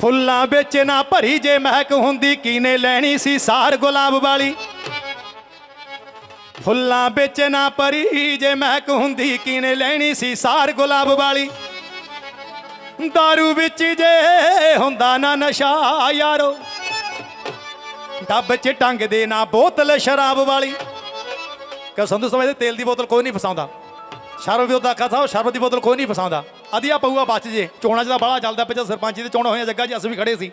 ਫੁੱਲਾਂ ਵਿੱਚ ਨਾ ਭਰੀ ਜੇ ਮਹਿਕ ਹੁੰਦੀ, ਕੀਨੇ ਲੈਣੀ ਸੀ ਸਾਰ ਗੁਲਾਬ ਵਾਲੀ? ਫੁੱਲਾਂ ਵਿੱਚ ਨਾ ਭਰੀ ਜੇ ਮਹਿਕ ਹੁੰਦੀ, ਕੀਨੇ ਲੈਣੀ ਸੀ ਸਾਰ ਗੁਲਾਬ ਵਾਲੀ? ਦਾਰੂ ਵਿੱਚ ਜੇ ਹੁੰਦਾ ਨਾ ਨਸ਼ਾ ਯਾਰੋ, ਡੱਬ 'ਚ ਟੰਗ ਦੇ ਨਾ ਬੋਤਲ ਸ਼ਰਾਬ ਵਾਲੀ। ਕਿ ਸੰਧੂ ਸਮਝਦੇ ਤੇਲ ਦੀ ਬੋਤਲ ਕੋਈ ਨਹੀਂ ਫਸਾਉਂਦਾ। ਸ਼ਰਬ ਵੀ ਉਹਦਾ ਕਥਾ, ਉਹ ਸ਼ਰਬਤ ਦੀ ਬੋਤਲ ਕੋਈ ਨਹੀਂ ਫਸਾਉਂਦਾ। ਅਧੀਆ ਪਊਆ ਬਚ ਜੇ। ਚੋਣਾਂ 'ਚ ਤਾਂ ਬੜਾ ਚੱਲਦਾ ਪਿਆ ਸਰਪੰਚੀ ਦੇ ਚੋਣ ਹੋਈਆਂ ਜੱਗਾ 'ਚ ਅਸੀਂ ਵੀ ਖੜੇ ਸੀ।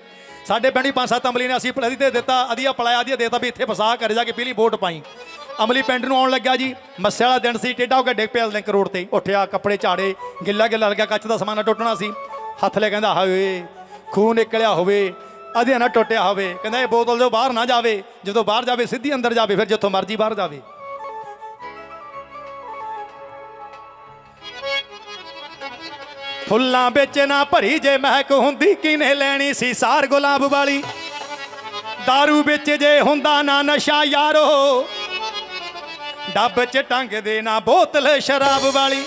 ਸਾਡੇ ਪਿੰਡ ਪੰਜ ਸੱਤ ਅਮਲੀ ਨੇ ਅਸੀਂ ਅਧੀ ਤੇ ਦਿੱਤਾ, ਅਧੀਆ ਪਲਾਇਆ, ਅਧੀਆ ਦੇਤਾ ਵੀ ਇੱਥੇ ਫਸਾ ਕਰ ਜਾ ਕੇ ਪਹਿਲੀ ਵੋਟ ਪਾਈ। ਅਮਲੀ ਪਿੰਡ ਨੂੰ ਆਉਣ ਲੱਗਾ ਜੀ ਮੱਸੇ ਵਾਲਾ ਦਿਨ ਸੀ ਟੇਡਾ ਹੋ ਕੇ ਡਿੱਗ ਪਿਆ ਲਿੰਕ ਰੋਡ ਤੇ। ਉੱਠਿਆ, ਕੱਪੜੇ ਝਾੜੇ, ਗਿੱਲਾ ਗਿੱਲਾ ਲੱਗਿਆ, ਕੱਚ ਦਾ ਸਮਾਨ ਟੁੱਟਣਾ ਸੀ। ਹੱਥ ਲੈ ਕਹਿੰਦਾ, ਹਾਏ ਖੂਨ ਨਿਕਲਿਆ ਹੋਵੇ, ਅਧਿਆ ਨਾ ਟੁੱਟਿਆ ਹੋਵੇ। ਕਹਿੰਦਾ, ਇਹ ਬੋਤਲ ਜੋ ਬਾਹਰ ਨਾ ਜਾਵੇ, ਜਦੋਂ ਬਾਹਰ ਜਾਵੇ, ਸਿੱਧੀ ਅੰਦਰ ਜਾਵੇ, ਫਿਰ ਜਿੱਥੋਂ ਮਰਜ਼ੀ ਬਾਹਰ ਜਾਵੇ। ਫੁੱਲਾਂ ਵਿੱਚ ਨਾ ਭਰੀ ਜੇ ਮਹਿਕ ਹੁੰਦੀ ਕਿਨੇ ਲੈਣੀ ਸੀ ਸਾਰ ਗੁਲਾਬ ਵਾਲੀ? दारू ਵਿੱਚ ਜੇ ਹੁੰਦਾ ਨਾ ਨਸ਼ਾ ਯਾਰੋ, ਡੱਬ 'ਚ ਟੰਗ ਦੇ ਨਾ ਬੋਤਲ ਸ਼ਰਾਬ ਵਾਲੀ।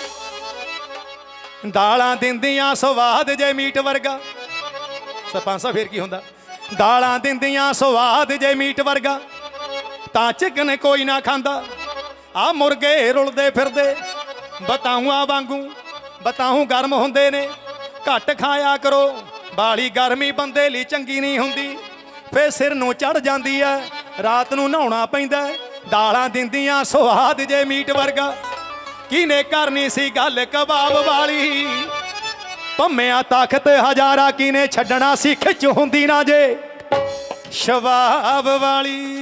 ਦਾਲਾਂ ਦਿੰਦੀਆਂ ਸਵਾਦ ਜੇ ਮੀਟ ਵਰਗਾ। ਸਰਪੰਚ ਸਾਹਿਬ, ਫੇਰ ਕੀ ਹੁੰਦਾ? ਦਾਲਾਂ ਦਿੰਦੀਆਂ ਸਵਾਦ ਜੇ ਮੀਟ ਵਰਗਾ। ਤਾਂ ਚਿਕਨ ਕੋਈ ਨਾ ਖਾਂਦਾ। ਆ ਮੁਰਗੇ ਰੁਲਦੇ ਫਿਰਦੇ, ਬਤਾਊਆਂ ਵਾਂਗੂ। ਬਤਾਹੂ ਗਰਮ ਹੁੰਦੇ ਨੇ। ਘੱਟ ਖਾਇਆ ਕਰੋ। ਬਾਲੀ ਗਰਮੀ ਬੰਦੇ ਲਈ ਚੰਗੀ ਨਹੀਂ ਹੁੰਦੀ। ਫੇਰ ਸਿਰ ਨੂੰ ਚੜ ਜਾਂਦੀ ਐ। ਰਾਤ ਨੂੰ ਨਹਾਉਣਾ ਪੈਂਦਾ ਹੈ। ਦਾਲਾਂ ਦਿੰਦੀਆਂ ਸਵਾਦ ਜੇ ਮੀਟ ਵਰਗਾ। ਕਿਨੇ ਕਰਨੀ ਸੀ ਗੱਲ ਕਬਾਬ ਵਾਲੀ? ਭੰਮਿਆ ਤਖ਼ਤ ਹਜ਼ਾਰਾ ਕਿਨੇ ਛੱਡਣਾ ਸੀ, ਖਿੱਚ ਹੁੰਦੀ ਨਾ ਜੇ। ਸ਼ਵਾਬ ਵਾਲੀ।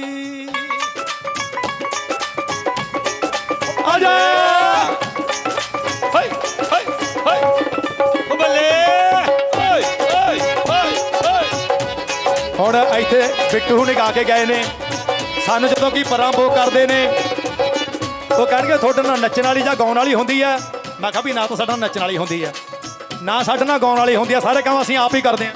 ਆ ਹੁਣ ਇੱਥੇ ਬਿੱਟੂ ਹੁਣੇ ਗਾ ਕੇ ਗਏ ਨੇ। ਸਾਨੂੰ ਜਦੋਂ ਕੀ ਪਰਾਂਬੋ ਕਰਦੇ ਨੇ, ਉਹ ਕਹਿਣਗੇ ਤੁਹਾਡੇ ਨਾਲ ਨੱਚਣ ਵਾਲੀ ਜਾਂ ਗਾਉਣ ਵਾਲੀ ਹੁੰਦੀ ਹੈ। ਮੈਂ ਕਿਹਾ ਵੀ ਨਾ ਤਾਂ ਸਾਡੇ ਨਾਲ ਨੱਚਣ ਵਾਲੀ ਹੁੰਦੀ ਹੈ। ਨਾ ਸਾਡੇ ਨਾਲ ਗਾਉਣ ਵਾਲੀ ਹੁੰਦੀ ਹੈ, ਸਾਰੇ ਕੰਮ ਅਸੀਂ ਆਪ ਹੀ ਕਰਦੇ ਹਾਂ।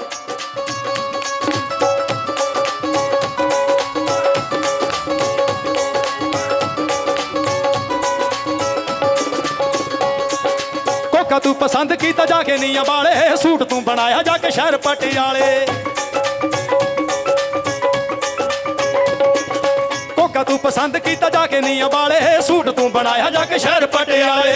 ਕੋਕਾ ਤੂੰ ਪਸੰਦ ਕੀਤਾ ਜਾ ਕੇ ਨੀਆਂ ਵਾਲੇ, ਸੂਟ ਤੂੰ ਬਣਾਇਆ ਜਾ ਕੇ ਸ਼ਹਿਰ ਪਟਿਆਲੇ। ਕੋਕਾ ਤੂੰ ਪਸੰਦ ਕੀਤਾ ਜਾ ਕੇ ਨੀਆਂ ਵਾਲੇ? ਸੂਟ ਤੂੰ ਬਣਾਇਆ ਜਾ ਕੇ ਸ਼ਹਿਰ ਪਟਿਆਲੇ।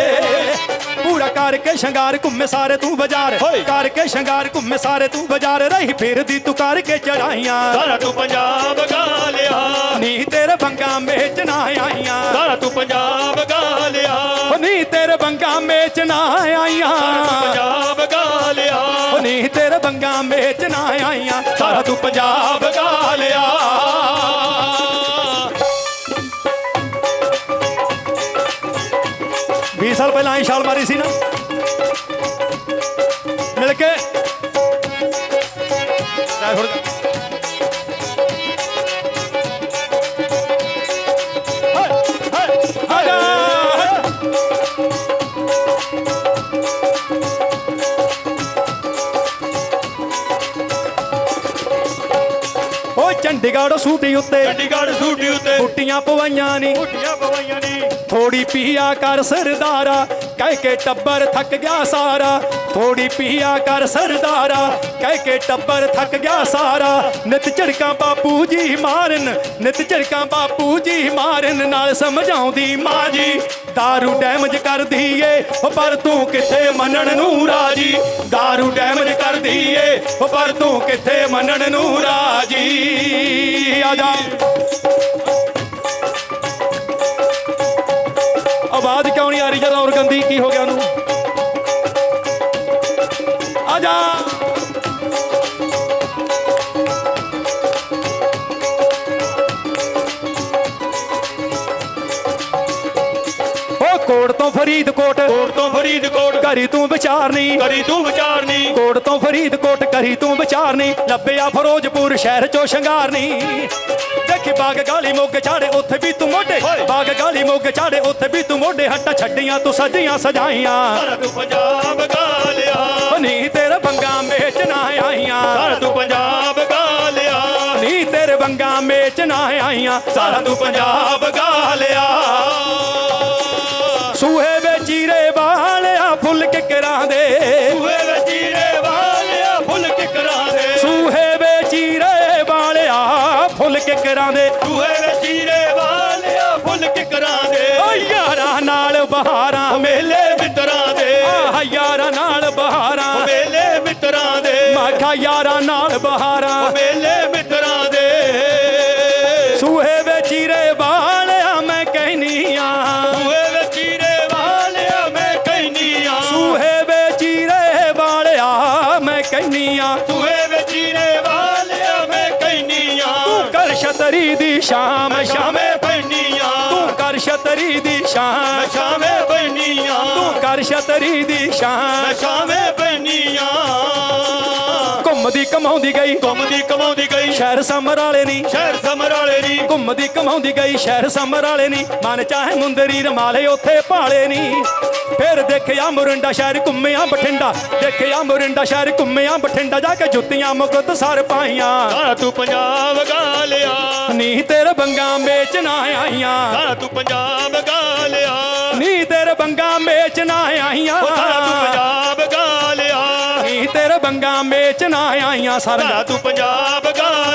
ਪੂਰਾ ਕਰਕੇ ਸ਼ਿੰਗਾਰ ਘੁੰਮੇ ਸਾਰੇ ਤੂੰ ਬਾਜ਼ਾਰ। ਕਰਕੇ ਸ਼ਿੰਗਾਰ ਘੁੰਮੇ ਸਾਰੇ ਤੂੰ ਬਾਜ਼ਾਰ। ਰਹੀ ਫਿਰਦੀ ਤੂੰ ਕਰਕੇ ਚੜਾਈਆਂ। ਸਾਰਾ ਤੂੰ ਪੰਜਾਬ ਗਾ ਲਿਆ। ਨੀ ਤੇਰੇ ਬੰਗਾ ਮੇਚ ਨਾ ਆਈਆਂ। ਸਾਰਾ ਤੂੰ ਪੰਜਾਬ ਗਾ ਲਿਆ। ਨੀ ਤੇਰੇ ਬੰਗਾ ਮੇਚ ਨਾ ਆਈਆਂ। ਪੰਜਾਬ ਗਾ ਲਿਆ। ਨੀ ਤੇਰੇ ਬੰਗਾ ਮੇਚ ਨਾ ਆਈਆਂ। ਸਾਰਾ ਤੂੰ ਪੰਜਾਬ ਗਾ ਲਿਆ। ਵੀਹ ਸਾਲ ਪਹਿਲਾਂ ਆਈ ਛਾਲ ਮਾਰੀ ਸੀ ਨਾ। ਮਿਲ ਕੇ। ਚੰਡੀਗੜ੍ਹ ਸੂਟੀ ਉੱਤੇ ਚੰਡੀਗੜ੍ਹ ਸੂਟੀ ਉੱਤੇ ਬੁੱਟੀਆਂ ਪਵਾਈਆਂ ਨੀ ਮੁੱਠੀਆਂ ਪਵਾਈਆਂ ਨੀ ਥੋੜੀ ਪੀਆ ਕਰ ਸਰਦਾਰਾ ਕਹਿ ਕੇ ਟੱਬਰ ਥੱਕ ਗਿਆ ਸਾਰਾ ਥੋੜੀ ਪੀਆ ਕਰ ਸਰਦਾਰਾ ਕਹਿ ਕੇ ਟੱਬਰ ਥੱਕ ਗਿਆ ਸਾਰਾ ਨਿਤ ਝੜਕਾਂ ਬਾਪੂ ਜੀ ਮਾਰਨ ਨਿਤ ਝੜਕਾਂ ਬਾਪੂ ਜੀ ਮਾਰਨ ਨਾਲ ਸਮਝਾਉਂਦੀ ਮਾਂ ਜੀ दारू ਡੈਮੇਜ ਕਰਦੀ ਏ ਉਹ ਪਰ ਤੂੰ ਕਿੱਥੇ ਮੰਨਣ ਨੂੰ ਰਾਜੀ दारू ਡੈਮੇਜ ਕਰਦੀ ਏ ਪਰ ਤੂੰ ਕਿੱਥੇ ਮੰਨਣ ਨੂੰ ਰਾਜੀ? ਆ ਜਾ। ਆਵਾਜ਼ ਕਿਉਂ ਨਹੀਂ ਆ ਰਹੀ? ਜਰਾ ਔਰ ਗੰਦੀ ਕੀ ਹੋ ਗਿਆ ਉਹਨੂੰ? ਆ ਜਾ। ਕੋਟ ਤੋਂ ਫਰੀਦਕੋਟ। ਕੋਟ ਤੋਂ ਫਰੀਦਕੋਟ। ਕਰੀ ਤੂੰ ਵਿਚਾਰਨੀ। ਕਰੀ ਤੂੰ ਵਿਚਾਰਨੀ। ਕੋਟ ਤੋਂ ਫਰੀਦਕੋਟ ਕਰੀ ਤੂੰ ਵਿਚਾਰਨੀ। ਲੱਭਿਆ ਫਿਰੋਜ਼ਪੁਰ ਸ਼ਹਿਰ ਚੋਂ ਸ਼ਿੰਗਾਰਨੀ। ਦੇਖੀ ਬਾਗ ਗਾਲੀ ਮੋਗੇ ਚਾੜੇ ਉੱਥੇ ਵੀ ਤੂੰ ਮੋਢੇ। ਬਾਗ ਗਾਲੀ ਮੋਗੇ ਚਾੜੇ ਉੱਥੇ ਵੀ ਤੂੰ ਮੋਢੇ। ਹੱਟਾਂ ਛੱਡੀਆਂ ਤੂੰ ਸਜੀਆਂ ਸਜਾਈਆਂ। ਸਾਰਾ ਤੂੰ ਪੰਜਾਬ ਗਾ ਲਿਆ। ਨੀ ਤੇਰੇ ਬੰਗਾ ਮੇਚ ਨਾ ਆਈਆਂ। ਸਾਰਾ ਤੂੰ ਪੰਜਾਬ ਗਾ ਲਿਆ। ਨੀ ਤੇਰੇ ਬੰਗਾ ਮੇਚ ਨਾ ਆਈਆਂ। ਸਾਰਾ ਤੂੰ ਪੰਜਾਬ ਗਾ ਕਿਕਰਾਂ ਦੇ ਸੂਹੇ ਵੇ ਵਾਲਿਆ ਫੁੱਲ ਕਿਕਰਾਂ ਦੇ ਸੂਹੇ ਵੇ ਚੀਰੇ ਵਾਲਿਆ ਫੁੱਲ ਕਿਕਰਾਂ ਦੇ ਸੂਹੇ ਵੇ ਚੀਰੇ ਵਾਲਿਆ ਫੁੱਲ ਕਿਕਰਾਂ ਦੇ ਓ ਯਾਰਾਂ ਨਾਲ ਬਹਾਰਾ ਮੇਲੇ ਮਿੱਤਰਾਂ ਦੇ। ਆ ਯਾਰਾਂ ਨਾਲ ਬਹਾਰਾ ਮੇਲੇ ਮਿੱਤਰਾਂ ਦੇ। ਮੈਂ ਖਾ ਯਾਰਾਂ ਨਾਲ ਬਹਾਰਾ ਮੇਲੇ ਛਤਰੀ ਦੀ ਸ਼ਾਮ ਸ਼ਾਮੇ ਪੈਣੀਆਂ ਤੂੰ ਕਰ ਛਤਰੀ ਦੀ ਸ਼ਾਮ। ਸ਼ਾਮੇ ਪੈਣੀਆਂ ਤੂੰ ਕਰ ਛਤਰੀ ਦੀ ਸ਼ਾਮ। ਸ਼ਾਮੇ ਪੈਣੀਆਂ ਘੁੰਮਦੀ ਕਮਾਉਂਦੀ ਗਈ। ਘੁੰਮਦੀ ਕਮਾਉਂਦੀ ਗਈ। ਸ਼ਹਿਰ ਸਮਰ ਵਾਲੇ ਨਹੀਂ ਸ਼ਹਿਰ ਸਮਰਾਲੇ ਦੀ ਘੁੰਮਦੀ ਕਮਾਉਂਦੀ ਗਈ ਸ਼ਹਿਰ ਸਮਰ ਵਾਲੇ ਨਹੀਂ ਮਨ ਚਾਹੇ ਮੁੰਦਰੀ ਰਮਾਲੇ ਉੱਥੇ ਭਾਲੇ ਨਹੀਂ ਫਿਰ ਦੇਖਿਆ ਮੁਰਿੰਡਾ ਸ਼ਹਿਰ ਘੁੰਮਿਆ ਬਠਿੰਡਾ। ਦੇਖਿਆ ਮੁਰਿੰਡਾ ਸ਼ਹਿਰ ਘੁੰਮਿਆ ਬਠਿੰਡਾ। ਜਾ ਕੇ ਜੁੱਤੀਆਂ ਮੁਕਤ ਸਰ ਪਾਈਆਂ। ਆ ਤੂੰ ਪੰਜਾਬ ਗਾ ਲਿਆ। ਨੀ ਤੇਰੇ ਬੰਗਾ ਮੇਚ ਨਾ ਆਈਆਂ। ਆ ਤੂੰ ਪੰਜਾਬ ਗਾ ਲਿਆ। ਨੀ ਤੇਰੇ ਬੰਗਾ ਮੇਚ ਨਾ ਆਈਆਂ। ਸਾਰਾ ਤੂੰ ਪੰਜਾਬ ਗਾ ਲਿਆ। ਨੀ ਤੇਰੇ ਬੰਗਾ ਨਾ ਆਈਆਂ ਸਾਰਾ ਸਾਰਾ ਤੂੰ ਪੰਜਾਬ ਗਾ